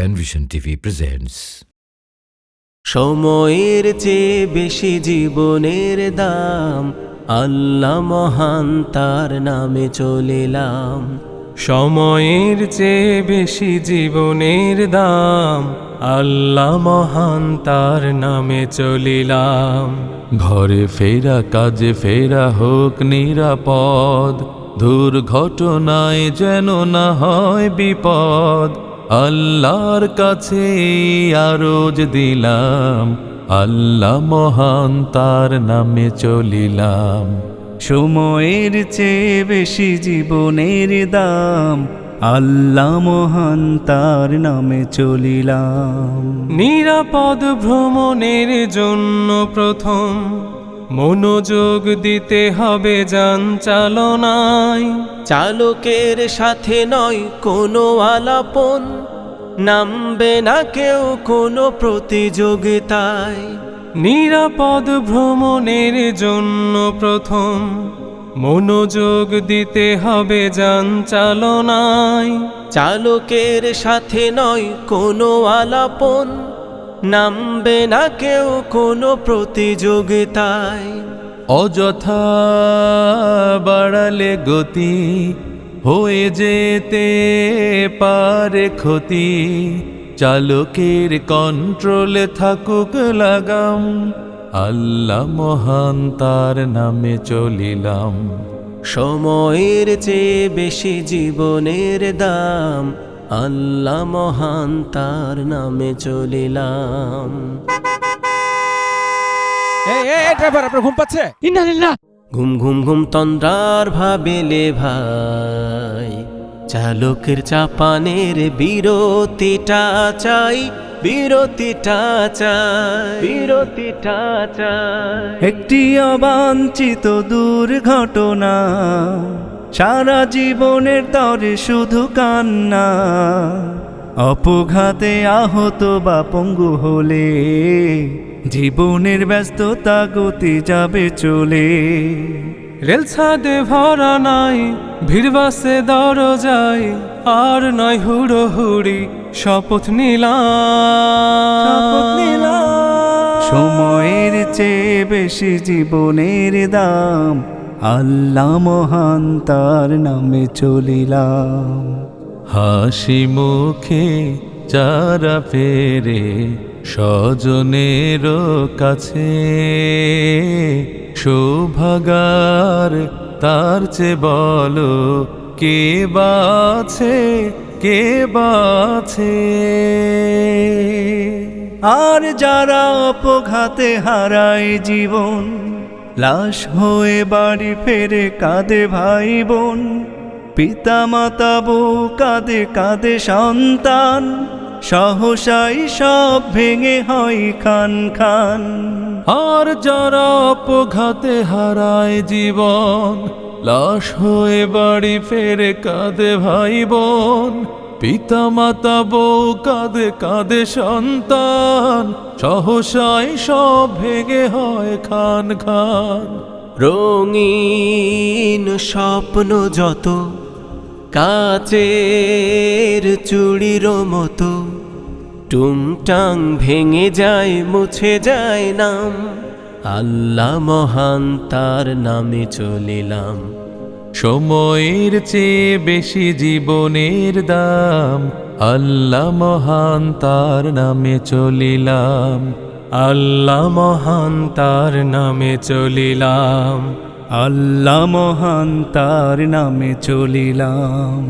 Penvision TV presents. সময়ের চেয়ে বেশি জীবনের দাম, আল্লাহ মহান তার নামে চলিলাম সময়ের চেয়ে বেশি জীবনের দাম, আল্লাহ মহান তার নামে চলিলাম ঘরে ফেরা, কাজে ফেরা হোক নিরাপদ, দুর্ঘটনায় যেন না হয় বিপদ আল্লাহর কাছে আরজ দিলাম, আল্লাহ মহান তার নামে চলিলাম। সময়ের চেয়ে বেশি জীবনের দাম, আল্লাহ মহান তার নামে চলিলাম। নিরাপদ ভ্রমণের জন্য প্রথম মনোযোগ দিতে হবে যান চালনায়। চালকের সাথে নয় কোনো আলাপন নামবে না কেউ কোনো প্রতিযোগিতায়। নিরাপদ ভ্রমণের জন্য প্রথম মনোযোগ দিতে হবে যান চালনায়। চালকের সাথে নয় কোনো আলাপন নামবে না কেউ কোনো প্রতিযোগিতায়। অযথা বাড়ালে গতি হয়ে যেতে পারে ক্ষতি। চালকের কন্ট্রোলে থাকুক লাগাম আল্লাহ মহান তার নামে চলিলাম। সময়ের চেয়ে বেশি জীবনের দাম আল্লাহ মহান তার নামে চলিলাম। ঘুম পাচ্ছে? ঘুম ঘুম তন্দ্রার ভাবেলে ভাই। চালকের চাপানের বিরতিটা চাই বিরতিটা চাই বিরতিটা চাই। একটি অবাঞ্ছিত দুর্ঘটনা। সারা জীবনের তরে শুধু কান্না অপঘাতে আহত বা পঙ্গু হলে জীবনের ব্যস্ততা গতি যাবে চলে। রেল ছাদে ভরা নাই ভিড় বাসে দরজায় আর নয় হুড়ো হুড়ি শপথ নিলাম। সময়ের চেয়ে বেশি জীবনের দাম আল্লাহ মহান তার নামে চলিলাম। হাসি মুখে চারা ফেরে স্বজনের কাছে সৌভাগার তার চে বলো কে বাছে কে বাছে আর যারা অপঘাতে হারায় জীবন লাশ হয়ে বাড়ি ফেরে কাঁদে ভাই বোন। পিতা মাতা বউ কাঁদে কাঁদে সন্তান। সহসাই সব ভেঙে হয় খান খান। আর যারা অপঘাতে হারায় জীবন, লাশ হয়ে বাড়ি ফেরে কাঁদে ভাই বোন। পিতা মাতা বউ কাঁদে কাঁদে সন্তান। সহসাই সব ভেঙে হয় খান খান। রঙিন স্বপ্ন যত, কাচের চুড়ির মতো, টুংটাং ভেঙে যায়, মুছে যায় নাম। আল্লাহ মহান তার নামে চলিলাম। সময়ের চেয়ে বেশি জীবনের দাম। আল্লাহ মহান তার নামে চলিলাম। আল্লাহ মহান তার নামে চলিলাম। আল্লাহ মহান তার নামে চলিলাম।